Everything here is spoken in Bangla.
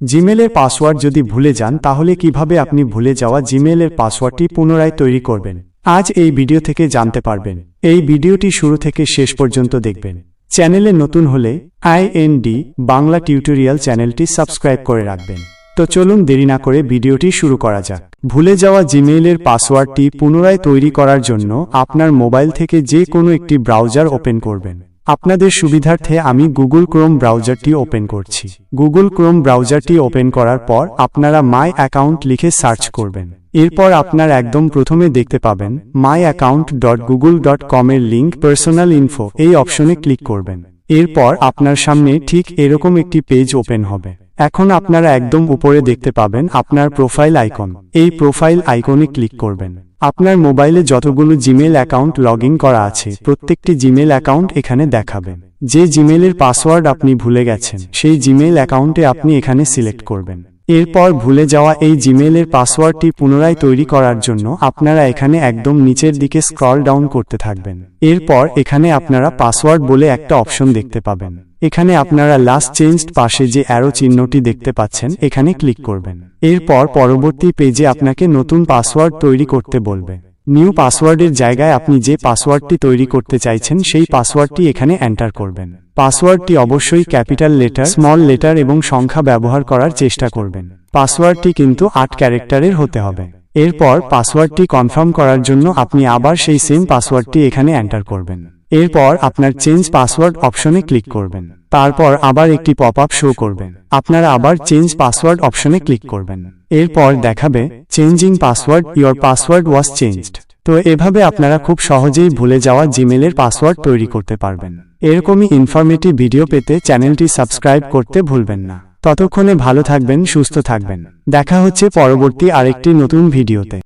জিমেলের পাসওয়ার্ড যদি ভুলে যান, তাহলে কীভাবে আপনি ভুলে যাওয়া জিমেলের পাসওয়ার্ডটি পুনরায় তৈরি করবেন? আজ এই ভিডিও থেকে জানতে পারবেন। এই ভিডিওটি শুরু থেকে শেষ পর্যন্ত দেখবেন। চ্যানেলে নতুন হলে আইএনডি বাংলা টিউটোরিয়াল চ্যানেলটি সাবস্ক্রাইব করে রাখবেন। তো চলুন দেরি না করে ভিডিওটি শুরু করা যাক। ভুলে যাওয়া জিমেইলের পাসওয়ার্ডটি পুনরায় তৈরি করার জন্য আপনার মোবাইল থেকে যে কোনো একটি ব্রাউজার ওপেন করবেন। আপনাদের সুবিধার্থে আমি গুগল ক্রোম ব্রাউজারটি ওপেন করছি। গুগল ক্রোম ব্রাউজারটি ওপেন করার পর আপনারা মাই অ্যাকাউন্ট লিখে সার্চ করবেন। এরপর আপনার একদম প্রথমে দেখতে পাবেন my account dot Google dot কমের লিঙ্ক পার্সোনাল ইনফো এই অপশনে ক্লিক করবেন। এরপর আপনার সামনে ঠিক এরকম একটি পেজ ওপেন হবে। এখন আপনারা একদম উপরে দেখতে পাবেন আপনার প্রোফাইল আইকন এই প্রোফাইল আইকনে ক্লিক করবেন। আপনার মোবাইলে যতগুলো জিমেল অ্যাকাউন্ট লগ করা আছে, প্রত্যেকটি জিমেল অ্যাকাউন্ট এখানে দেখাবে। যে জিমেলের পাসওয়ার্ড আপনি ভুলে গেছেন, সেই জিমেল অ্যাকাউন্টে আপনি এখানে সিলেক্ট করবেন। এরপর ভুলে যাওয়া এই জিমেলের পাসওয়ার্ডটি পুনরায় তৈরি করার জন্য আপনারা এখানে একদম নিচের দিকে স্ক্রল ডাউন করতে থাকবেন। এরপর এখানে আপনারা পাসওয়ার্ড বলে একটা অপশন দেখতে পাবেন। এখানে আপনারা লাস্ট চেঞ্জড পাশে যে অ্যারো চিহ্নটি দেখতে পাচ্ছেন এখানে ক্লিক করবেন। এরপর পরবর্তী পেজে আপনাকে নতুন পাসওয়ার্ড তৈরি করতে বলবে। নিউ পাসওয়ার্ডের জায়গায় আপনি যে পাসওয়ার্ডটি তৈরি করতে চাইছেন সেই পাসওয়ার্ডটি এখানে এন্টার করবেন। পাসওয়ার্ডটি অবশ্যই ক্যাপিটাল লেটার স্মল লেটার এবং সংখ্যা ব্যবহার করার চেষ্টা করবেন। পাসওয়ার্ডটি কিন্তু আট ক্যারেক্টারের হতে হবে। এরপর পাসওয়ার্ডটি কনফার্ম করার জন্য আপনি আবার সেই সেম পাসওয়ার্ডটি এখানে এন্টার করবেন এরপর আপনার চেঞ্জ পাসওয়ার্ড অপশনে ক্লিক করবেন। তারপর আবার একটি পপ আপ শো করবেন। আপনারা আবার চেঞ্জ পাসওয়ার্ড অপশনে ক্লিক করবেন। এরপর দেখাবে changing password your password was changed তো এভাবে আপনারা খুব সহজেই ভুলে যাওয়া জিমেলের পাসওয়ার্ড তৈরি করতে পারবেন। এরকমই ইনফরমেটিভ ভিডিও পেতে চ্যানেলটি সাবস্ক্রাইব করতে ভুলবেন না। ততক্ষণে ভালো থাকবেন, সুস্থ থাকবেন। দেখা হচ্ছে পরবর্তী আরেকটি নতুন ভিডিওতে